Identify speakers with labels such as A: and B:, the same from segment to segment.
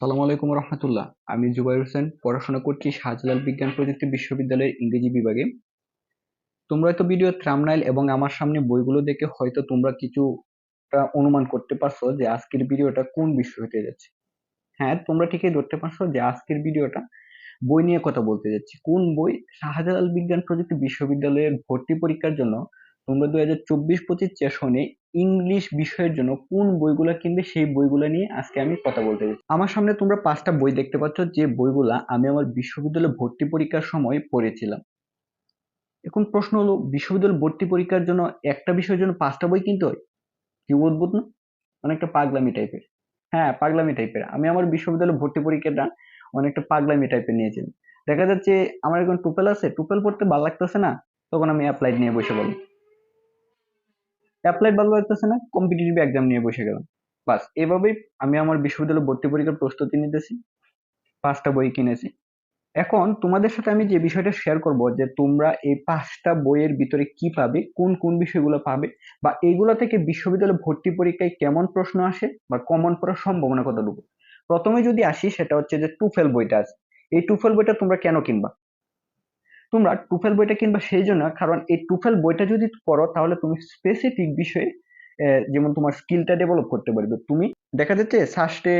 A: সালামু আলাইকুম রহমতুল্লাহ। আমি জুবাইর হোসেন, পড়াশোনা করছি শাহজালাল বিজ্ঞান প্রযুক্তি বিশ্ববিদ্যালয়ের ইংরেজি বিভাগে। তোমরা হয়তো ভিডিও থাম্বনেইল এবং আমার সামনে বইগুলো দেখে হয়তো তোমরা কিছু অনুমান করতে পারছ যে আজকের ভিডিওটা কোন বিষয় হতে যাচ্ছে। হ্যাঁ তোমরা ঠিকই ধরতে পারছ যে আজকের ভিডিওটা বই নিয়ে কথা বলতে যাচ্ছি। কোন বই? শাহজালাল বিজ্ঞান প্রযুক্তি বিশ্ববিদ্যালয়ের ভর্তি পরীক্ষার জন্য তোমরা দু হাজার চব্বিশ পঁচিশ সেশনে ইংলিশ বিষয়ের জন্য কোন বইগুলো কিনবে সেই বইগুলো নিয়ে আজকে আমি কথা বলতে চাই আমার সামনে তোমরা পাঁচটা বই দেখতে পাচ্ছ, যে বইগুলা আমি আমার বিশ্ববিদ্যালয়ে ভর্তি পরীক্ষার সময় পড়েছিলাম। এখন প্রশ্ন হলো, বিশ্ববিদ্যালয় ভর্তি পরীক্ষার জন্য একটা বিষয়ের জন্য পাঁচটা বই কিনতে হয়? কি অদ্ভুত না? অনেকটা পাগলামি টাইপের হ্যাঁ পাগলামি টাইপের আমি আমার বিশ্ববিদ্যালয় ভর্তি পরীক্ষাটা অনেকটা পাগলামি টাইপের নিয়েছিলাম। দেখা যাচ্ছে, আমার এখন টুপেল আছে, টুপেল পড়তে ভালো লাগতেছে না, তখন আমি অ্যাপ্লাইড নিয়ে বসে বলি অ্যাপ্লাইড ভালো লাগতেছে না কম্পিটিটিভ এক্সাম নিয়ে বসে গেলাম। বাস, এভাবেই আমি আমার বিশ্ববিদ্যালয় ভর্তি পরীক্ষার প্রস্তুতি নিতেছি, পাঁচটা বই কিনেছি। এখন তোমাদের সাথে আমি যে বিষয়টা শেয়ার করব, যে তোমরা এই পাঁচটা বইয়ের ভিতরে কি পাবে, কোন কোন বিষয়গুলো পাবে, বা এইগুলো থেকে বিশ্ববিদ্যালয় ভর্তি পরীক্ষায় কেমন প্রশ্ন আসে, বা কমন পড়ার সম্ভাবনা কতটুকু? প্রথমে যদি আসি, সেটা হচ্ছে যে টুফেল বইটা আছে। এই টুফেল বইটা তোমরা কেন কিনবা? তোমরা টুফেল বইটা কিনবা সেই জন্য, কারণ এই টুফেল বইটা যদি পড়ো তাহলে তুমি স্পেসিফিক বিষয়ে যেমন তোমার স্কিলটা ডেভেলপ করতে পারবে। তুমি দেখা যাচ্ছে সাস্টে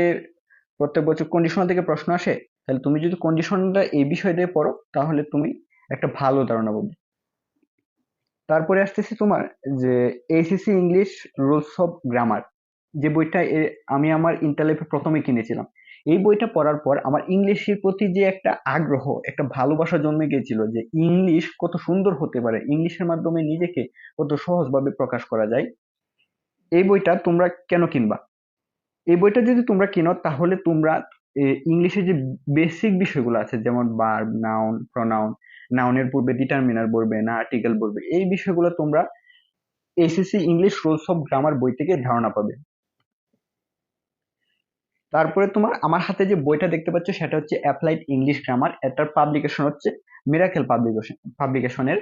A: প্রত্যেক বছর কন্ডিশনাল থেকে প্রশ্ন আসে, তাহলে তুমি যদি কন্ডিশনটা এই বিষয় দিয়ে পড়ো, তাহলে তুমি একটা ভালো ধারণা পাবে। তারপরে আসতেছি তোমার যে HSC English rules of grammar যে বইটা আমি আমার ইন্টারলাইফে প্রথমে কিনেছিলাম। এই বইটা পড়ার পর আমার ইংলিশের প্রতি যে একটা আগ্রহ, একটা ভালোবাসা জন্মে গিয়েছিল যে ইংলিশ কত সুন্দর হতে পারে, ইংলিশের মাধ্যমে নিজেকে কত সহজভাবে প্রকাশ করা যায়, এই বইটা তোমরা কেন কিনবা? এই বইটা যদি তোমরা কিনো, তাহলে তোমরা ইংলিশে যে বেসিক বিষয়গুলো আছে, যেমন বার নাউন প্রনাউন নাউনের পূর্বে ডিটারমিনার বলবে না আর্টিকেল বলবে, এই বিষয়গুলো তোমরা SSC English rules of grammar বই থেকে ধারণা পাবে। তারপরে তোমার আমার হাতে যে বইটা দেখতে পাচ্ছ, সেটা হচ্ছে অ্যাপ্লাইড ইংলিশ গ্রামার এটার পাবলিকেশন হচ্ছে মিরাকেল পাবলিকেশন পাবলিকেশনের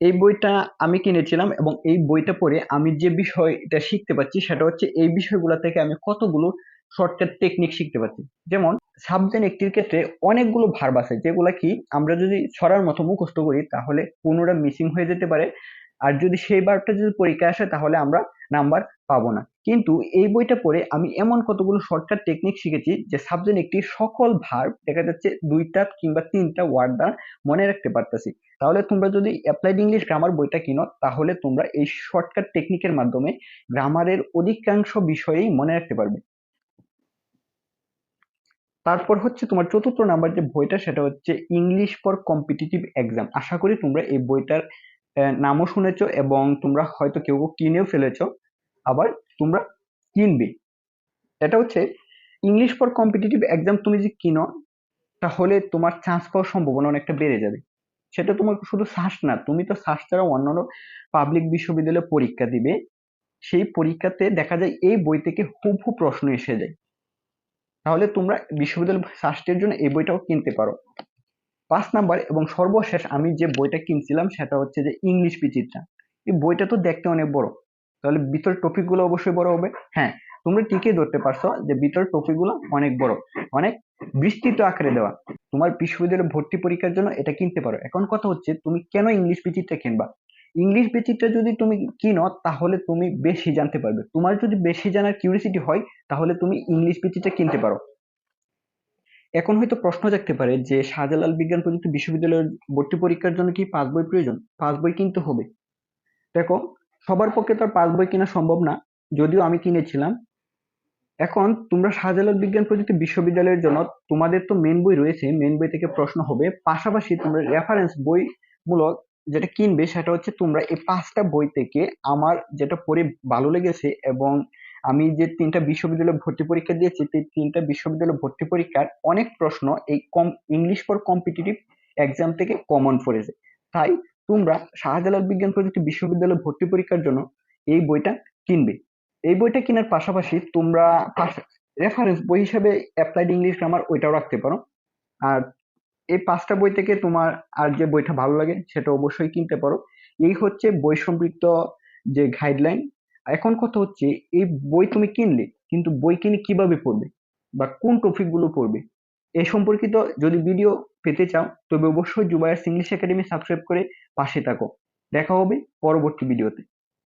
A: এই বইটা আমি কিনেছিলাম এবং এই বইটা পড়ে আমি যে বিষয়টা শিখতে পাচ্ছি সেটা হচ্ছে এই বিষয়গুলো থেকে আমি কতগুলো শর্টকাট টেকনিক শিখতে পাচ্ছি যেমন, সাবজেক্ট একটির ক্ষেত্রে অনেকগুলো ভার্ব আছে, যেগুলো কি আমরা যদি ছড়ার মতো মুখস্থ করি, তাহলে কোনোটা মিসিং হয়ে যেতে পারে। আর যদি সেই বার্বটা যদি পরীক্ষায় আসে, তাহলে আমরা নাম্বার পাবো না। কিন্তু এই বইটা পড়ে আমি এমন কতগুলো শর্টকাট টেকনিক শিখেছি যে সাবজেক্ট একটি সকল ভার্ব দেখা যাচ্ছে দুইটা কিংবা তিনটা ওয়ার্ড দ্বারা মনে রাখতে পারতেছি। তাহলে তোমরা যদি অ্যাপ্লাইড ইংলিশ গ্রামার বইটা কিনো, তাহলে তোমরা এই শর্টকাট টেকনিকের মাধ্যমে গ্রামারের অধিকাংশ বিষয়েই মনে রাখতে পারবে। তারপর হচ্ছে তোমার চতুর্থ নাম্বার যে বইটা, সেটা হচ্ছে ইংলিশ ফর কম্পিটিটিভ এক্সাম আশা করি তোমরা এই বইটার নামও শুনেছ এবং তোমরা হয়তো কেউ কেউ কিনেও ফেলেছ। আবার তোমরা কিনবে। এটা হচ্ছে ইংলিশ ফর কম্পিটিটিভ এক্সাম তুমি যদি কিনো, তাহলে তোমার চান্স পাওয়ার সম্ভাবনা অনেকটা বেড়ে যাবে। সেটা তোমার শুধু শ্বাস না, তুমি তো শ্বাস ছাড়া অন্যান্য পাবলিক বিশ্ববিদ্যালয়ে পরীক্ষা দিবে। সেই পরীক্ষাতে দেখা যায় এই বই থেকে হুবহু প্রশ্ন এসে যায়। তাহলে তোমরা বিশ্ববিদ্যালয় শাস্ত্রের জন্য এই বইটাও কিনতে পারো। পাঁচ নাম্বার এবং সর্বশেষ আমি যে বইটা কিনছিলাম, সেটা হচ্ছে যে ইংলিশ বিচিত্রা। এই বইটা তো দেখতে অনেক বড়। তাহলে ভিতরের টপিকগুলো অবশ্যই বড় হবে। হ্যাঁ তোমরা ঠিকই ধরতে পারছ যে ভিতরের টপিকগুলো অনেক বড়, অনেক বিস্তৃত আকারে দেওয়া। তোমার বিশ্ববিদ্যালয় ভর্তি পরীক্ষার জন্য এটা কিনতে পারো। এখন কথা হচ্ছে, তুমি কেন ইংলিশ বিচিত্রা কিনবা? ইংলিশ বেসিকটা যদি তুমি কিনো, তাহলে তুমি বেশি জানতে পারবে। তোমার যদি বেশি জানার কিউরিসিটি হয়, তাহলে তুমি ইংলিশ বেসিকটা কিনতে পারো। এখন হয়তো প্রশ্ন জাগতে পারে যে, শাহজালাল বিজ্ঞান প্রযুক্তি বিশ্ববিদ্যালয়ের ভর্তি পরীক্ষার জন্য কি পাস বই প্রয়োজন? পাস বই কিনতে হবে। দেখো সবার পক্ষে তো আর পাঁচ বই কেনা সম্ভব না, যদিও আমি কিনেছিলাম। এখন তোমরা শাহজালাল বিজ্ঞান প্রযুক্তি বিশ্ববিদ্যালয়ের জন্য তোমাদের তো মেন বই রয়েছে মেন বই থেকে প্রশ্ন হবে। পাশাপাশি তোমরা রেফারেন্স বই মূলক যেটা কিনবে সেটা হচ্ছে তোমরা এই পাঁচটা বই থেকে আমার যেটা পড়ে ভালো লেগেছে এবং আমি যে তিনটা বিশ্ববিদ্যালয় ভর্তি পরীক্ষা দিয়েছি সেই তিনটা বিশ্ববিদ্যালয় ভর্তি পরীক্ষার অনেক প্রশ্ন এই কম ইংলিশ ফর কম্পিটিটিভ এক্সাম থেকে কমন পড়েছে। তাই তোমরা শাহজালাল বিজ্ঞান প্রযুক্তি বিশ্ববিদ্যালয়ে ভর্তি পরীক্ষার জন্য এই বইটা কিনবে। এই বইটা কেনার পাশাপাশি তোমরা রেফারেন্স বই হিসাবে অ্যাপ্লাইড ইংলিশ গ্রামার ওইটাও রাখতে পারো। আর এই পাঁচটা বই থেকে তোমার আর যে বইটা ভালো লাগে সেটা অবশ্যই কিনতে পারো। এই হচ্ছে বই সম্পৃক্ত যে গাইডলাইন এখন কথা হচ্ছে, এই বই তুমি কিনলে, কিন্তু বই কিনে কীভাবে পড়বে? বা কোন টপিকগুলো পড়বে? এই সম্পর্কিত যদি ভিডিও পেতে চাও, তবে অবশ্যই জুবায়ার্স ইংলিশ একাডেমি সাবস্ক্রাইব করে পাশে থাকো। দেখা হবে পরবর্তী ভিডিওতে